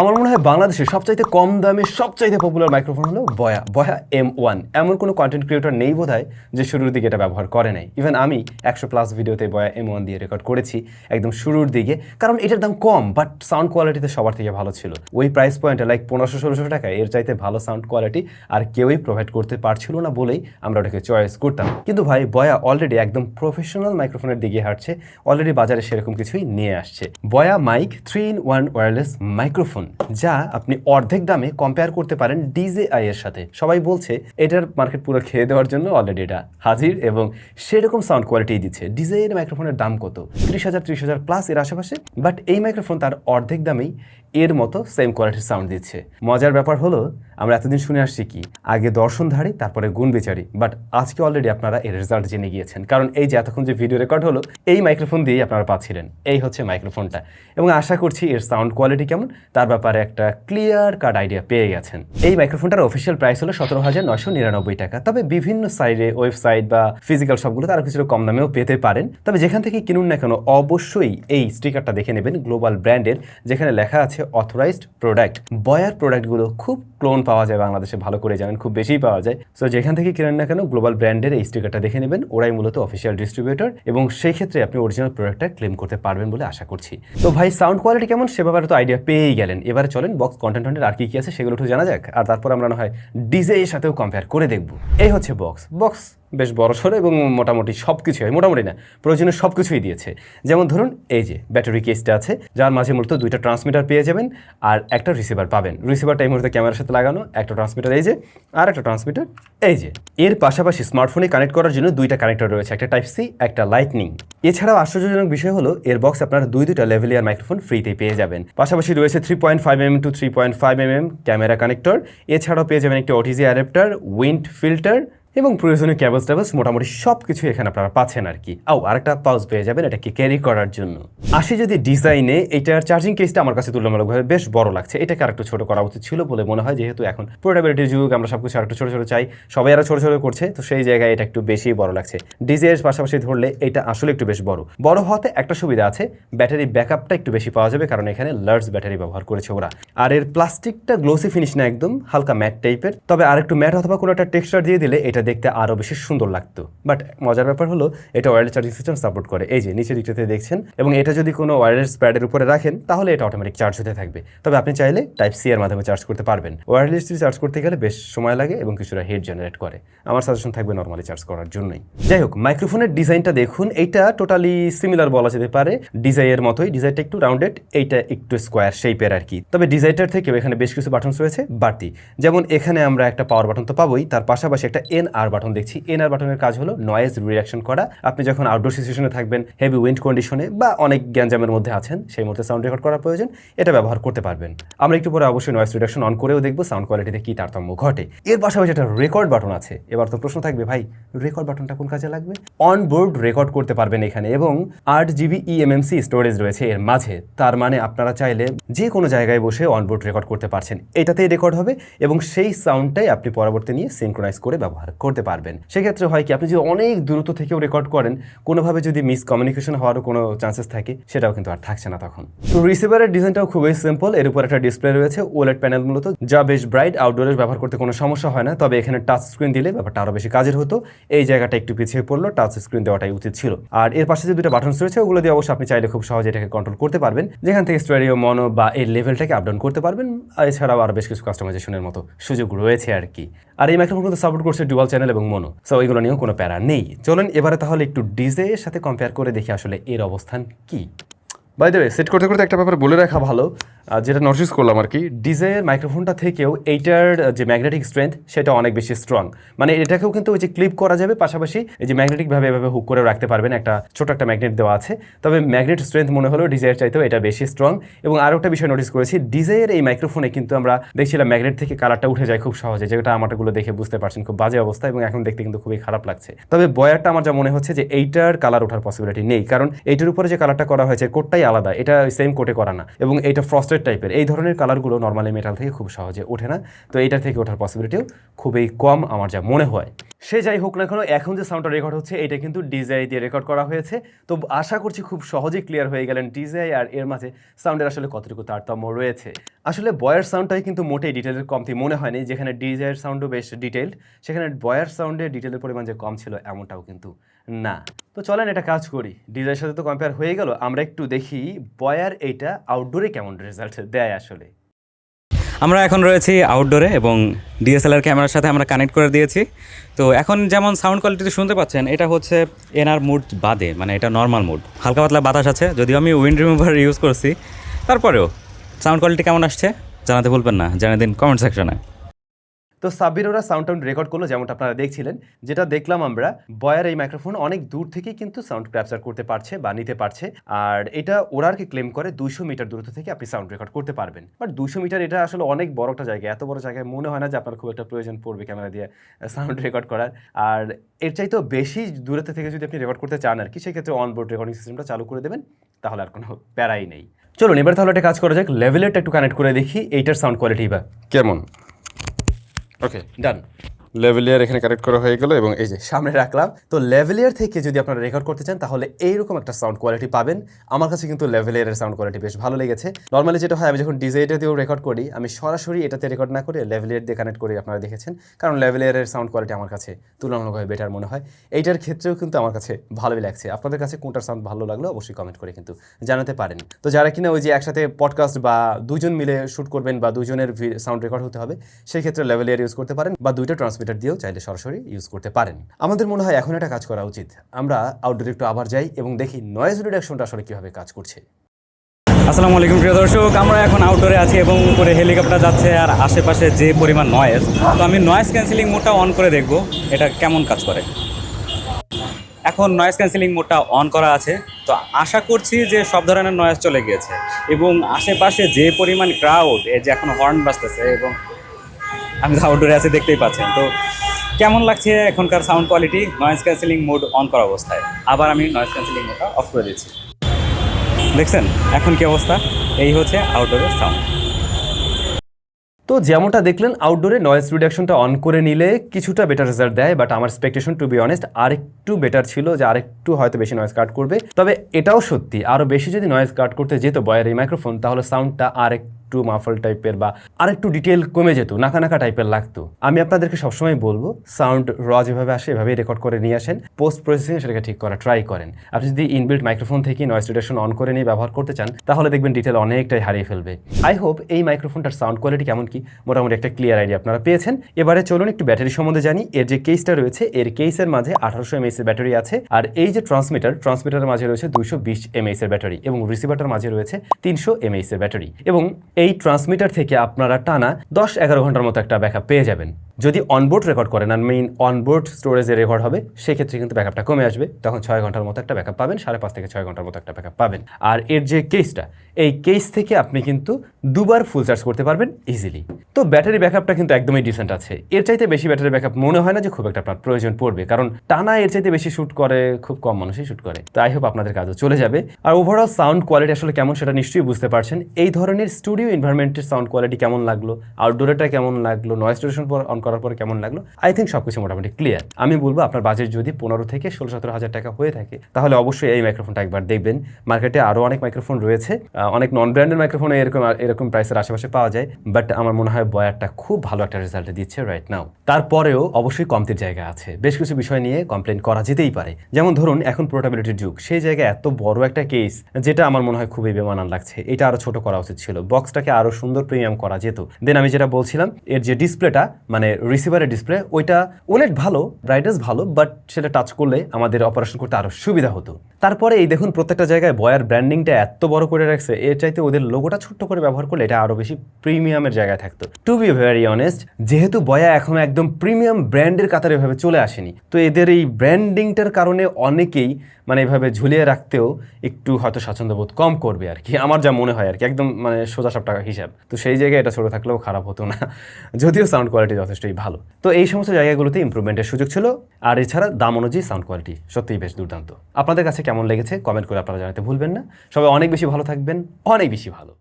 আমার মনে হয় বাংলাদেশে সবচাইতে কম দামে, সবচাইতে পপুলার মাইক্রোফোন হলো বয়া বয়া এম ওয়ান এমন কোনো কন্টেন্ট ক্রিয়েটর নেই বোধ যে শুরুর দিকে এটা ব্যবহার করে নাই। ইভেন আমি একশো প্লাস ভিডিওতে বয়া এম ওয়ান দিয়ে রেকর্ড করেছি একদম শুরুর দিকে। কারণ এটার দাম কম বাট সাউন্ড কোয়ালিটিতে সবার থেকে ভালো ছিল। ওই প্রাইস পয়েন্টে লাইক পনেরোশো, ষোলোশো টাকায় এর চাইতে ভালো সাউন্ড কোয়ালিটি আর কেউই প্রোভাইড করতে পারছিল না বলেই আমরা ওটাকে চয়েস করতাম। কিন্তু ভাই বয়া অলরেডি একদম প্রফেশনাল মাইক্রোফোনের দিকে হাঁটছে অলরেডি বাজারে সেরকম কিছুই নিয়ে আসছে। Boya mic three in one wireless microphone যা আপনি অর্ধেক দামে কম্পেয়ার করতে পারেন ডিজে আই এর সাথে। সবাই বলছে, এটার মার্কেট পুরো খেয়ে দেওয়ার জন্য অলরেডি এটা হাজির এবং সেরকম সাউন্ড কোয়ালিটি দিচ্ছে। ডিজে এর মাইক্রোফোনের দাম কত? ত্রিশ হাজার ত্রিশ হাজার প্লাস এর আশেপাশে? বাট এই মাইক্রোফোন তার অর্ধেক দামেই এর মতো সেম কোয়ালিটির সাউন্ড দিচ্ছে। মজার ব্যাপার হলো, আমরা এতদিন শুনে আসছি কি, আগে দর্শনধারী তারপরে গুণ বিচারি। বাট আজকে অলরেডি আপনারা এর রেজাল্ট জেনে গিয়েছেন। কারণ এই যে এতক্ষণ যে ভিডিও রেকর্ড হলো, এই মাইক্রোফোন দিয়েই আপনারা পাচ্ছিলেন। এই হচ্ছে মাইক্রোফোনটা এবং আশা করছি এর সাউন্ড কোয়ালিটি কেমন, তার ব্যাপারে একটা ক্লিয়ার কাট আইডিয়া পেয়ে গেছেন। এই মাইক্রোফোনটার অফিসিয়াল প্রাইস হলো সতেরো হাজার নশো নিরানব্বই টাকা। তবে বিভিন্ন সাইডে ওয়েবসাইট বা ফিজিক্যাল সবগুলো তারা কিছুটা কম দামেও পেতে পারেন। তবে যেখান থেকে কিনুন না কেন, অবশ্যই এই স্টিকারটা দেখে নেবেন গ্লোবাল ব্র্যান্ডের যেখানে লেখা আছে অথরাইজড প্রোডাক্ট বয়ার প্রোডাক্টগুলো খুব ক্লোন পাওয়া যায় বাংলাদেশে, ভালো করে জানেন, খুব বেশিই পাওয়া যায়। সো যেখান থেকে কেনেন না কেন গ্লোবাল ব্র্যান্ডের এই স্টিকারটা দেখে নেবেন, ওরাই মূলত অফিসিয়াল ডিস্ট্রিবিউটর এবং সেই ক্ষেত্রে আপনি অরিজিনাল প্রোডাক্টটা ক্লেম করতে পারবেন বলে আশা করছি। তো ভাই সাউন্ড কোয়ালিটি কেমন? সে ব্যাপারে তো আইডিয়া পেয়েই গেলেন। এবারে চলেন বক্স কন্টেন্ট আর কি কি আছে সেগুলো একটু জানা যাক, আর তারপর আমরা না হয় ডিজে এর সাথেও কম্পেয়ার করে দেখব। এই হচ্ছে বক্স বক্স বেশ বড় সড়ো এবং মোটামুটি সব কিছু হয়। মোটামুটি না, প্রয়োজনীয় সব কিছুই দিয়েছে। যেমন ধরুন, এই যে ব্যাটারি কেসটা আছে, যার মাঝে মূলত দুইটা ট্রান্সমিটার পেয়ে যাবেন আর একটা রিসিভার পাবেন। রিসিভারটা এই মুহূর্তে ক্যামেরার সাথে লাগানো, একটা ট্রান্সমিটার এই যে, আর একটা ট্রান্সমিটার এই যে। এর পাশাপাশি স্মার্টফোনে কানেক্ট করার জন্য দুইটা কানেক্টর রয়েছে, একটা টাইপ সি একটা লাইটনিং এছাড়াও আশ্চর্যজনক বিষয় হলো, এর বক্স আপনারা দুই দুইটা লেভেলিয়ার মাইক্রোফোন ফ্রিতে পেয়ে যাবেন। পাশাপাশি রয়েছে three point five M to three point five M M camera connector এছাড়াও পেয়ে যাবেন একটি ওটিজি অ্যাডাপ্টার উইন্ড ফিল্টার এবং প্রয়োজনীয় ক্যাবলস ট্যাবলস মোটামুটি সব কিছু এখানে আপনারা পাচ্ছেন আর কি। আও, আরেকটা পাউজ পেয়ে যাবেন এটাকে ক্যারি করার জন্য। আসি যদি ডিজাইনে এটার চার্জিং কেসটা আমার কাছে তুলনামূলকভাবে বেশ বড় লাগছে। এটাকে আরেকটু ছোট করা উচিত ছিল বলে মনে হয়, যেহেতু এখন পোর্টেবিলিটির যুগ, আমরা সব কিছু আরেকটু ছোট ছোট চাই। সবাই আরও ছোট ছোট করছে, তো সেই জায়গায় এটা একটু বেশি বড় লাগছে। ডিজের পাশাপাশি ধরলে এটা আসলে একটু বেশ বড়। বড় হওয়াতে একটা সুবিধা আছে ব্যাটারি ব্যাকআপটা একটু বেশি পাওয়া যাবে, কারণ এখানে লার্জ ব্যাটারি ব্যবহার করেছে ওরা। আর এর প্লাস্টিকটা গ্লোসি ফিনিশ না একদম, হালকা ম্যাট টাইপের তবে আরেকটু ম্যাট অথবা কোনো একটা টেক্সচার দিয়ে দিলে এটা দেখতে আরও বেশি সুন্দর লাগতো। বাট মজার ব্যাপার হলো, এটা ওয়ারলেস চার্জিং সিস্টেম সাপোর্ট করে। এই যে, নিচের দিকটাতে দেখছেন, এবং এটা যদি কোনো ওয়ারলেস প্যাডের উপরে রাখেন, তাহলে এটা অটোমেটিক চার্জ হতে থাকবে। তবে আপনি চাইলে টাইপ সি এর মাধ্যমে চার্জ করতে পারবেন। ওয়ারলেসলি চার্জ করতে গেলে বেশ সময় লাগে এবং কিছুটা হিট জেনারেট করে। আমার সাজেশন থাকবে নর্মালি চার্জ করার জন্যই। যাই হোক মাইক্রোফোনের ডিজাইনটা দেখুন। এইটা টোটালি সিমিলার বলা যেতে পারে। ডিজাইনের মতোই। ডিজাইনটা একটু রাউন্ডেড এইটা একটু স্কোয়ার শেপের আর কি তবে ডিজাইনটার থেকেও এখানে বেশ কিছু বাটনস রয়েছে, বাড়তি। যেমন এখানে আমরা একটা পাওয়ার বাটন তো পাবোই, তার পাশাপাশি একটা এন আর বাটন দেখছি। এন আর বাটনের কাজ হলো নয়েজ রিয়াকশন করা। আপনি যখন আউটডোর সিচুয়েশনে থাকবেন হেভি উইন্ড কন্ডিশনে বা অনেক গ্যাঞ্জামের মধ্যে আছেন, সেই মুহূর্তে সাউন্ড রেকর্ড করার প্রয়োজন। এটা ব্যবহার করতে পারবেন। আমরা একটু পরে অবশ্যই নয়েজ রিডাকশন অন করেও দেখব সাউন্ড কোয়ালিটিতে কি তারতম্য ঘটে। এর পাশাপাশি একটা রেকর্ড বাটন আছে। এবার তো প্রশ্ন থাকবে, ভাই রেকর্ড বাটনটা কোন কাজে লাগবে? অন বোর্ড রেকর্ড করতে পারবেন এখানে এবং আট জিবি ইএমএমসি স্টোরেজ রয়েছে এর মাঝে। তার মানে আপনারা চাইলে যে কোনো জায়গায় বসে অনবোর্ড রেকর্ড করতে পারছেন। এটাতেই রেকর্ড হবে এবং সেই সাউন্ডটাই আপনি পরবর্তী নিয়ে সিনক্রোনাইজ করে ব্যবহার করতে পারবেন। সেক্ষেত্রে হয় কি, আপনি যদি অনেক দূরত্ব থেকেও রেকর্ড করেন, কোনোভাবে যদি মিস কমিউনিকেশন হওয়ারও কোনো চান্সেস থাকে, সেটাও কিন্তু আর থাকছে না তখন। তো রিসিভারের ডিজাইনটাও খুবই সিম্পল এর উপর একটা ডিসপ্লে রয়েছে ওলেট প্যানেল মূলত, যা বেশ ব্রাইট আউটডোরে ব্যবহার করতে কোনো সমস্যা হয় না, তবে এখানে টাচ স্ক্রিন দিলে ব্যাপারটা আরও বেশি কাজের হতো। এই জায়গাটা একটু পিছিয়ে পড়ল টাচ স্ক্রিন দেওয়াটাই উচিত ছিল। আর এর পাশে যে দুটো বাটনস রয়েছে, ওগুলো দিয়ে অবশ্যই আপনি চাইলে খুব সহজে এটাকে কন্ট্রোল করতে পারবেন। যেখান থেকে স্টেরিও মনো বা এই লেভেলটাকে আপডাউন করতে পারবেন। এছাড়াও আরও বেশ কিছু কাস্টমাইজেশনের মতো সুযোগ রয়েছে আর কি। আর এই মাইক্রোফোন কিন্তু সাপোর্ট করছে ডুয়াল চ্যানেল এবং মনো সো এগুলো নিয়েও কোনো প্যারা নেই। চলুন এবারে তাহলে একটু ডিজে এর সাথে কম্পেয়ার করে দেখি আসলে এর অবস্থান কি। বাই দেবে সেট করতে করতে একটা ব্যাপার বলে রাখা ভালো যেটা নোটিস করলাম আর কি, ডিজের মাইক্রোফোনটা থেকেও এইটার যে ম্যাগনেটিক স্ট্রেংথ সেটা অনেক বেশি স্ট্রং মানে এটাকেও কিন্তু ওই যে ক্লিপ করা যাবে, পাশাপাশি এই যে ম্যাগনেটিকভাবে এভাবে হুক করে রাখতে পারবেন, একটা ছোট একটা ম্যাগনেট দেওয়া আছে। তবে ম্যাগনেট স্ট্রেংথ মনে হলো ডিজাইয়ের চাইতেও এটা বেশি স্ট্রং এবং আরও একটা বিষয় নোটিস করেছি ডিজাইয়ের এই মাইক্রোফোনে কিন্তু আমরা দেখছিলাম ম্যাগনেট থেকে কালারটা উঠে যায় খুব সহজে, যেটা আমারগুলো দেখে বুঝতে পারছেন, খুব বাজে অবস্থা এবং এখন দেখতে কিন্তু খুবই খারাপ লাগছে। তবে বয়ারটা আমার যা মনে হচ্ছে যে এইটার কালার ওঠার পসিবিলিটি নেই, কারণ এইটার উপরে যে কালারটা করা হয়েছে কোটটাই আলাদা, এটা সেম কোটে করা না। এবং এটা ফ্রস্টেড টাইপের এই ধরনের কালারগুলো নর্মালি মেটাল থেকে খুব সহজে ওঠে না। তো এইটার থেকে ওঠার পসিবিলিটিও খুবই কম আমার যা মনে হয়। সে যাই হোক না কেন, এখন যে সাউন্ডটা রেকর্ড হচ্ছে, এটা কিন্তু ডিজাই দিয়ে রেকর্ড করা হয়েছে। তো আশা করছি খুব সহজেই ক্লিয়ার হয়ে গেলেন ডিজাই আর এর মাঝে সাউন্ডের আসলে কতটুকু তারতম্য রয়েছে। আসলে বয়ার সাউন্ডটাই কিন্তু মোটেই ডিটেলের কমতি মনে হয়নি। যেখানে ডিজাইয়ের সাউন্ডও বেশ ডিটেলড সেখানে বয়ার সাউন্ডের ডিটেলের পরিমাণ যে কম ছিল, এমনটাও কিন্তু না। তো চলেন এটা কাজ করি। ডিজাইয়ের সাথে তো কম্পেয়ার হয়ে গেল। আমরা একটু দেখি বয়ার এইটা আউটডোরে কেমন রেজাল্ট দেয় আসলে। আমরা এখন রয়েছি আউটডোরে এবং ডিএসএলআর ক্যামেরার সাথে আমরা কানেক্ট করে দিয়েছি। তো এখন যেমন সাউন্ড কোয়ালিটি শুনতে পাচ্ছেন, এটা হচ্ছে এনআর মুড বাদে মানে এটা নর্মাল মুড হালকা পাতলা বাতাস আছে, যদিও আমি উইন্ড রিমুভার ইউজ করছি। তারপরেও সাউন্ড কোয়ালিটি কেমন আসছে জানাতে ভুলবেন না, জানিয়ে দিন কমেন্ট সেকশনে তো সাব্বির ওরা সাউন্ড টাউন্ড রেকর্ড করল, যেমনটা আপনারা দেখছিলেন, যেটা দেখলাম আমরা, বয়ার এই মাইক্রোফোন অনেক দূর থেকেই কিন্তু সাউন্ড ক্যাপচার করতে পারছে বা নিতে পারছে, আর এটা ওরারকে ক্লেম করে দুশো মিটার দূরত্ব থেকে আপনি সাউন্ড রেকর্ড করতে পারবেন। বাট দুশো মিটার এটা আসলে অনেক বড় একটা জায়গা, এত বড় জায়গায় মনে হয় না যে আপনার খুব একটা প্রয়োজন পড়বে ক্যামেরা দিয়ে সাউন্ড রেকর্ড করার। আর এর চাইতেও বেশি দূরত্ব থেকে যদি আপনি রেকর্ড করতে চান আর কি, সেক্ষেত্রে অনবোর্ড রেকর্ডিং সিস্টেমটা চালু করে দেবেন, তাহলে আর কোনো প্যারাই নেই। চলুন, এবার তাহলে একটা কাজ করা যাক লেভেলেরটা একটু কানেক্ট করে দেখি, এইটার সাউন্ড কোয়ালিটি বা। কেমন? Okay, done. লেভেলিয়ার এখানে কানেক্ট করা হয়ে গেল এবং এই যে সামনে রাখলাম। তো লেভেলিয়ার থেকে যদি আপনারা রেকর্ড করতে চান, তাহলে এইরকম একটা সাউন্ড কোয়ালিটি পাবেন। আমার কাছে কিন্তু লেভেলিয়ারের সাউন্ড কোয়ালিটি বেশ ভালো লেগেছে। নর্মালি যেটা হয়, আমি যখন ডিজাইটা দিয়েও রেকর্ড করি, আমি সরাসরি এটাতে রেকর্ড না করে লেভেলিয়ার দিয়ে কানেক্ট করি আপনারা দেখেছেন। কারণ লেভেলিয়ারের সাউন্ড কোয়ালিটি আমার কাছে তুলনামূলকভাবে বেটার মনে হয়। এইটার ক্ষেত্রেও কিন্তু আমার কাছে ভালোই লাগছে। আপনাদের কাছে কোনটার সাউন্ড ভালো লাগল অবশ্যই কমেন্ট করে কিন্তু জানাতে পারেন। তো যারা কিনা ওই যে একসাথে পডকাস্ট বা দুজন মিলে শ্যুট করবেন বা দুজনের সাউন্ড রেকর্ড হতে হবে সেই ক্ষেত্রে লেভেলিয়ার ইউজ করতে পারেন বা দুইটা ট্রান্সমিটার দিয়েও চাইলে সরাসরি ইউজ করতে পারেন। আমাদের মনে হয় এখন একটা কাজ করা উচিত। আমরা আউটডোরে একটু আবার যাই এবং দেখি নয়েজ রিডাকশনটা আসলে কীভাবে কাজ করছে। আসসালামু আলাইকুম, প্রিয় দর্শক। আমরা এখন আউটডোরে আছি এবং উপরে হেলিকপ্টার যাচ্ছে আর আশেপাশে যে পরিমাণ নয়েজ তো আমি নয়েজ ক্যান্সেলিং মোডটা অন করে দেখব এটা কেমন কাজ করে। এখন নয়েজ ক্যান্সেলিং মোডটা অন করা আছে। তো আশা করছি যে সব ধরনের নয়েজ চলে গিয়েছে এবং আশেপাশে যে পরিমাণ ক্রাউড এই যে এখন হর্ন বাজতেছে এবং আমি আউটডোরে আছি, দেখতেই পাচ্ছেন। তো কেমন লাগছে এখনকার sound quality noise cancelling mode on করা অবস্থায়। আবার আমি নয়েজ ক্যান্সেলিং মোডটা অফ করে দিচ্ছি। দেখছেন? এখন কি অবস্থা? এই হচ্ছে আউটডোরের সাউন্ড তো যেমনটা দেখলেন আউটডোরে নয়েজ রিডাকশনটা অন করে নিলে কিছুটা বেটার রেজাল্ট দেয় বাট আমার এক্সপেকটেশন টু বি অনেস্ট আরেকটু বেটার ছিল যে আরেকটু হয়তো বেশি নয়েজ কাট করবে। তবে এটাও সত্যি আরও বেশি যদি নয়েজ কাট করতে যেত বয়ের এই মাইক্রোফোন তাহলে সাউন্ডটা আরেকটু মাফল টাইপের বা আরেকটু ডিটেল কমে যেত নাকা নাকা টাইপের লাগতো। আমি আপনাদেরকে সবসময় বলব সাউন্ড র যেভাবে আসে, এভাবেই রেকর্ড করে নিয়ে আসেন। পোস্ট প্রসেসিং সেটাকে ঠিক করা ট্রাই করেন। আপনি যদি ইনবিল্ট মাইক্রোফোন থেকে নয়েজ রিডাকশন অন করে নিয়ে ব্যবহার করতে চান, তাহলে দেখবেন ডিটেল অনেকটাই হারিয়ে ফেলবে। আই হোপ এই মাইক্রোফোনটার সাউন্ড কোয়ালিটি কেমন কি মোটামুটি একটা ক্লিয়ার আইডিয়া আপনারা পেয়েছেন। এবারে চলুন একটু ব্যাটারি সম্বন্ধে জানি। এর যে কেসটা রয়েছে, এর কেসের মাঝে আঠারোশো এমএস এর ব্যাটারি আছে। আর এই যে ট্রান্সমিটার ট্রান্সমিটারের মাঝে রয়েছে দুশো বিশ এমএস এর ব্যাটারি এবং রিসিভারটার মাঝে রয়েছে তিনশো এমএস এর ব্যাটারি এবং এই ট্রান্সমিটার থেকে আপনারা টানা দশ এগারো ঘণ্টার মতো একটা ব্যাকআপ পেয়ে যাবেন। যদি অনবোর্ড রেকর্ড করেন আর মেইন অনবোর্ড স্টোরেজে রেকর্ড হবে, সেক্ষেত্রে কিন্তু ব্যাকআপটা কমে আসবে। তখন ছয় ঘণ্টার মতো একটা ব্যাকআপ পাবেন, সাড়ে পাঁচ থেকে ছয় ঘণ্টার মতো একটা ব্যাকআপ পাবেন। আর এর যে কেসটা এই কেস থেকে আপনি কিন্তু দুবার ফুল চার্জ করতে পারবেন ইজিলি তো ব্যাটারি ব্যাকআপটা কিন্তু একদমই ডিসেন্ট আছে। এর চাইতে বেশি ব্যাটারি ব্যাকআপ মনে হয় না যে খুব একটা আপনার প্রয়োজন পড়বে, কারণ টানা এর চাইতে বেশি শ্যুট করে, খুব কম মানুষই শ্যুট করে। তো আই হোপ আপনাদের কাজও চলে যাবে। আর ওভারঅল সাউন্ড কোয়ালিটি আসলে কেমন সেটা নিশ্চয়ই বুঝতে পারছেন। এই ধরনের স্টুডিও এনভায়রনমেন্টের সাউন্ড কোয়ালিটি কেমন লাগল? আউটডোরেটা কেমন লাগল? নয়েজ স্টেশন পর অন করার পরে কেমন লাগল? আই থিঙ্ক সব কিছু মোটামুটি ক্লিয়ার আমি বলব আপনার বাজেট যদি পনেরো থেকে ষোলো সতেরো হাজার টাকা হয়ে থাকে, তাহলে অবশ্যই এই মাইক্রোফোনটা একবার দেখবেন। মার্কেটে আরও অনেক মাইক্রোফোন রয়েছে। অনেক নন ব্র্যান্ডের মাইক্রোফোন এরকম এরকম প্রাইসের আশেপাশে পাওয়া যায়। বাট আমার মনে হয় বয়ারটা খুব ভালো একটা রেজাল্ট দিচ্ছে রাইট নাও তারপরেও অবশ্যই কমতির জায়গা আছে। বেশ কিছু বিষয় নিয়ে কমপ্লেন করা যেতেই পারে। যেমন ধরুন, এখন পোর্টাবিলিটির যুগ। সেই জায়গায় এত বড় একটা কেস যেটা আমার মনে হয় খুবই বেমানান লাগছে। এটা আরও ছোট করা উচিত ছিল। বক্সটাকে আরও সুন্দর প্রিমিয়াম করা যেত। দেন আমি যেটা বলছিলাম, এর যে ডিসপ্লেটা মানে রিসিভারের ডিসপ্লে ওইটা ওলেট ভালো ব্রাইটনেস ভালো বাট সেটা টাচ করলে আমাদের অপারেশন করতে আরও সুবিধা হতো। তারপরে এই দেখুন, প্রত্যেকটা জায়গায় বয়ার ব্র্যান্ডিংটা এত বড় করে রাখছে, এর চাইতে ওদের লোগোটা ছোট্ট করে ব্যবহার করলে এটা আরও বেশি প্রিমিয়ামের জায়গায় থাকতো। টু বি ভেরি অনেস্ট যেহেতু বয়া এখনও একদম প্রিমিয়াম ব্র্যান্ডের কাতারে এভাবে চলে আসেনি, তো এদের এই ব্র্যান্ডিংটার কারণে অনেকেই মানে এভাবে ঝুলিয়ে রাখতেও একটু হয়তো স্বাচ্ছন্দ্যবোধ কম করবে আর কি। আমার যা মনে হয় আর কি, একদম মানে সোজা সব টাকা হিসাব। তো সেই জায়গায় এটা ছোটো থাকলেও খারাপ হতো না, যদিও সাউন্ড কোয়ালিটি যথেষ্ট যথেষ্টই ভালো। তো এই সমস্ত জায়গাগুলোতে ইম্প্রুভমেন্টের সুযোগ ছিল। আর এছাড়া দাম অনুযায়ী সাউন্ড কোয়ালিটি সত্যিই বেশ দুর্দান্ত। আপনাদের কাছে কেমন লেগেছে? কমেন্ট করে আপনারা জানাতে ভুলবেন না। সবাই অনেক বেশি ভালো থাকবেন। অনেক বেশি ভালো।